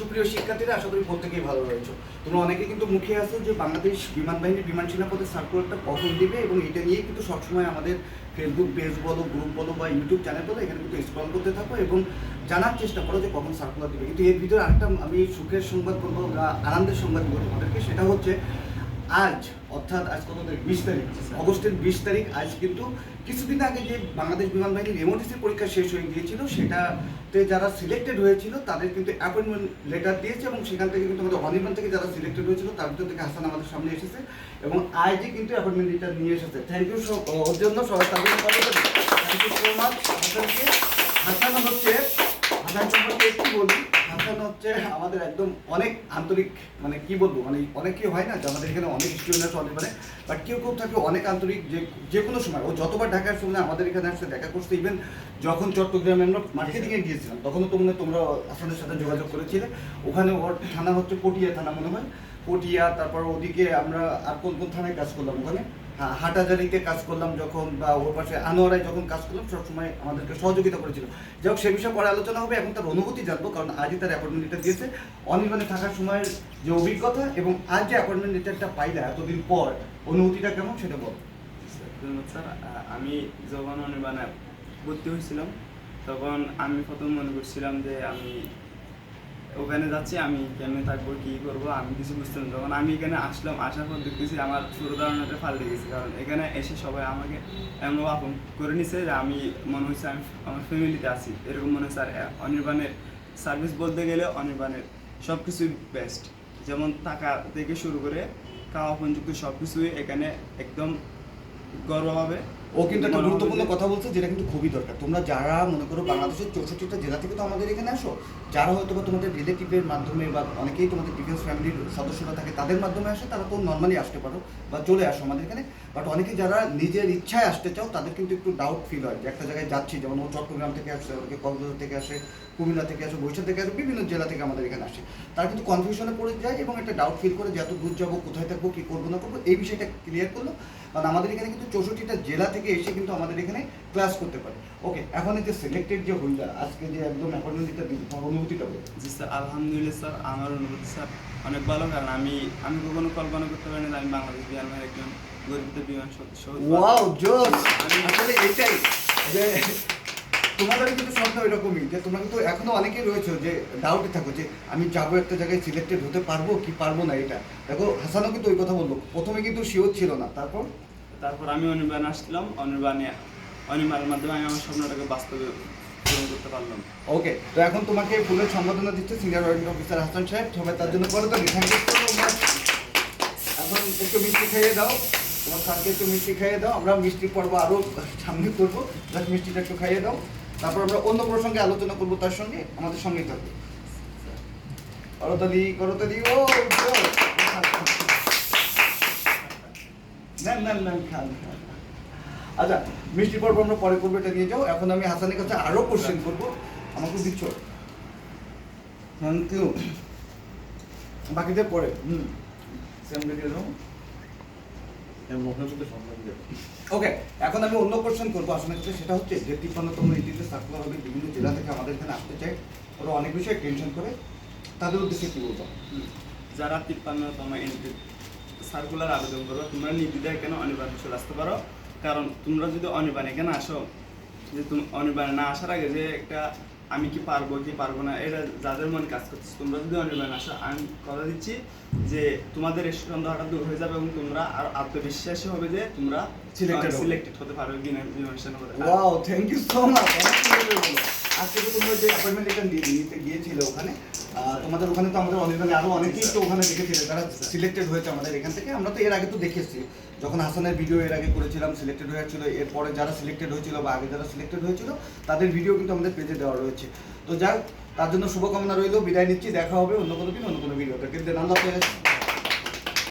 সুপ্রিয় শিক্ষার্থীরা, আশা করি প্রত্যেকেই ভালো রয়েছে। তোমরা অনেকে কিন্তু মুখে আসো যে বাংলাদেশ বিমান বাহিনী বিমান সেনা পদের সার্কুলারটা কখন দিবে এবং এটা নিয়ে কিন্তু সবসময় আমাদের ফেসবুক পেজ বলো গ্রুপ বলো বা ইউটিউব চ্যানেল বলো, এখানে কিন্তু স্ক্রল করতে থাকো এবং জানার চেষ্টা করো যে কখন সার্কুলার দিবে। কিন্তু এর ভিতরে আরেকটা আমি সুখের সংবাদ বলব বা আনন্দের সংবাদ বলব তোমাদেরকে, সেটা হচ্ছে আজ, অর্থাৎ আজ কত তারিখ? বিশ তারিখ। অগস্টের বিশ তারিখ, আজ কিন্তু কিছুদিন আগে যে বাংলাদেশ বিমান বাহিনীর এমওটিসি পরীক্ষা শেষ হয়ে গিয়েছিল, সেটাতে যারা সিলেক্টেড হয়েছিল, তাদের কিন্তু অ্যাপয়েন্টমেন্ট লেটার দিয়েছে এবং সেখান থেকে কিন্তু আমাদের অনির্বাণ থেকে যারা সিলেক্টেড হয়েছিল, তার ভিতর থেকে হাসান আমাদের সামনে এসেছে এবং আজই কিন্তু অ্যাপয়েন্টমেন্ট লেটার নিয়ে এসেছে। থ্যাংক ইউ ওর জন্য সবাই জন্য থ্যাংক ইউ সো মাচ হাসানকে হাসান হচ্ছে, হাসান সম্পর্কে একটু বলি হাসান হচ্ছে আমাদের একদম অনেক আন্তরিক মানে কি বলব মানে অনেকেই হয় না যে আমাদের এখানে অনেক স্টুডেন্ট আছে অনেক মানে বাট কেউ কেউ থাকে অনেক আন্তরিক যে যে কোনো সময়। ও যতবার ঢাকার সময় আমাদের এখানে আসছে, দেখা করতে ইভেন যখন চট্টগ্রামে আমরা মার্কেটিংয়ে গিয়েছিলাম, তখনও তো মনে তোমরা আসানের সাথে যোগাযোগ করেছিলে। ওখানে ওর থানা হচ্ছে পটিয়া থানা মনে হয়। পটিয়া, তারপর ওদিকে আমরা আর কোন কোন থানায় কাজ করলাম ওখানে? হাটাজারিতে কাজ করলাম যখন বা ওর পাশে আনোয়ারায় যখন কাজ করলাম সবসময় আমাদেরকে সহযোগিতা করেছিল। যাই হোক, সে বিষয়ে পরে আলোচনা হবে, এখন তার অনুভূতি জানব, কারণ আজই তার অ্যাপয়েন্টমেন্ট লেটার দিয়েছে। অনির্বাণে থাকার সময়ের যে অভিজ্ঞতা এবং আজ যে অ্যাপয়েন্টমেন্ট লেটারটা পাইলা, এতদিন পর অনুভূতিটা কেমন সেটা বল। স্যার আমি যখন অনির্বাণে ভর্তি হয়েছিলাম, তখন আমি প্রথম মনে করছিলাম যে আমি ওখানে যাচ্ছি, আমি কেমনে থাকব, কী করব, আমি কিছু বুঝতাম। যখন আমি এখানে আসলাম, আসার পর দেখতেছি আমার পুরো ধারণাটা পাল্টে গেছে। কারণ এখানে এসে সবাই আমাকে এমন আপন করে নিছে যে আমি, মনে হচ্ছে আমি আমার ফ্যামিলিতে আছি। এরকম মনে হচ্ছে আর অনির্বাণের সার্ভিস বলতে গেলে অনির্বাণের সব কিছুই বেস্ট যেমন টাকা থেকে শুরু করে খাওয়া পর্যন্ত সব কিছুই এখানে একদম গর্বভাবে ও কিন্তু একটা গুরুত্বপূর্ণ কথা বলছে যেটা কিন্তু খুবই দরকার। তোমরা যারা মনে করো বাংলাদেশের চৌষট্টিটা জেলা থেকে তো আমাদের এখানে আসো যারা হয়তো বা তোমাদের রিলেটিভের মাধ্যমে বা অনেকেই তোমাদের ডিফেন্স ফ্যামিলির সদস্যরা থাকে তাদের মাধ্যমে আসে তারা তো নর্মালি আসতে পারো বা চলে আসো আমাদের এখানে। বাট অনেকে যারা নিজের ইচ্ছায় আসতে চাও তাদের কিন্তু একটু ডাউট ফিল হয় যে একটা জায়গায় যাচ্ছি যেমন ও চট্টগ্রাম থেকে আসে অনেকে কক্সবাজার থেকে আসে কুমিল্লা থেকে আসে বরিশাল থেকে আসে বিভিন্ন জেলা থেকে আমাদের এখানে আসে। তারা কিন্তু কনফিউশনে পড়ে যায় এবং একটা ডাউট ফিল করে যে এত দূর যাব কোথায় থাকব কী করব না করব এই বিষয়টা ক্লিয়ার করল। কারণ আমাদের এখানে কিন্তু চৌষট্টিটা জেলা থেকে এসে কিন্তু আমাদের এখানে ক্লাস করতে পারে। ওকে এখন এই যে সিলেক্টেড যে হইলা আজকে যে একদম অ্যাপয়েন্টমেন্টটা দিল তোমার অনুভূতিটা বলো। জি স্যার আলহামদুলিল্লাহ স্যার আমার অনুভূতি স্যার অনেক ভালো। কারণ আমি আমি কখনো কল্পনা করতে পারিনি যে আমি বাংলাদেশ বিমানের একজন গর্বিত বিমান সদস্য। ওয়াও জোস আসলে এটাই যে তোমাদের কিন্তু স্বপ্ন এরকমই যে তোমরা কিন্তু এখনও অনেকেই রয়েছে যে ডাউটে থাকো যে আমি যাব একটা জায়গায় সিলেক্টেড হতে পারব কি পারব না এটা। দেখো হাসানও কিন্তু ওই কথা বলল। প্রথমে কিন্তু শিওর ছিল না তারপর? তারপর আমি অনির্বাণ আসলাম অনির্বাণে, অনির্বাণের মাধ্যমে আমি আমার স্বপ্নটাকে বাস্তবে পূরণ করতে পারলাম। ওকে, তো এখন তোমাকে ফুলের সম্বোধনা দিচ্ছে সিনিয়র ওয়ারেন্ট অফিসার হাসান সাহেব। সবাই তার জন্য করে মাচ এখন একটু মিষ্টি খাইয়ে দাও। তোমার স্যারকে একটু মিষ্টি খাইয়ে দাও। আমরা মিষ্টি পর্ব আরও সামনে করব জাস্ট মিষ্টিটা একটু খাইয়ে দাও। তারপর আমরা অন্য প্রসঙ্গে আলোচনা করব তার সঙ্গে। আমাদের সঙ্গে থাকবে করতালি করতালি ও খান খান। আচ্ছা মিষ্টি পর্ব আমরা পরে করব এটা নিয়ে যাও। এখন আমি হাসানের কাছে আরও কোশ্চেন করব। আমাকে দিচ্ছ? থ্যাংক ইউ বাকিদের পরে। হুম। সেম দিয়ে দাও ওকে এখন আমি অন্য কোশ্চেন করব আসলে সেটা হচ্ছে যে তিপ্পান্নতম নীতিতে সার্কুলার হবে বিভিন্ন জেলা থেকে আমাদের এখানে আসতে চাই ওরা অনেক বিষয়ে টেনশন করে। তাদের উদ্দেশ্যে কি বলব? যারা তিপ্পান্নতম এন্ট্রি সার্কুলার আবেদন করো তোমরা নির্দ্বিধায় কেন অনির্বাণে চলে আসতে পারো? কারণ তোমরা যদি অনির্বাণে এখানে আসো? যে তুমি অনির্বাণে না আসার আগে যে একটা আমি কি পারব কি পারব না এটা যাদের মনে কাজ করছে তোমরা যদি অনির্বাণে আসো আমি কথা দিচ্ছি যে তোমাদের এই সন্দেহটা দূর হয়ে যাবে এবং তোমরা আর আত্মবিশ্বাসী হবে যে তোমরা সিলেক্টেড হতে পারবে করে। Wow thank you so much আজকে তোমরা যে অ্যাপয়েন্টমেন্ট লেটার নিতে গিয়েছিলে ওখানে তোমাদের ওখানে তো আমাদের অনেক আরও অনেকেই তো ওখানে দেখেছিলে, তারা সিলেক্টেড হয়েছে আমাদের এখান থেকে। আমরা তো এর আগে তো দেখেছি যখন হাসানের ভিডিও এর আগে করেছিলাম সিলেক্টেড হয়েছিল এরপরে যারা সিলেক্টেড হয়েছিল বা আগে যারা সিলেক্টেড হয়েছিল, তাদের ভিডিও কিন্তু আমাদের পেজে দেওয়া রয়েছে। তো যাক তার জন্য শুভকামনা রইল, বিদায় নিচ্ছি, দেখা হবে অন্য কোনো দিন, অন্য কোনো ভিডিওতে কিন্তু আল্লাহ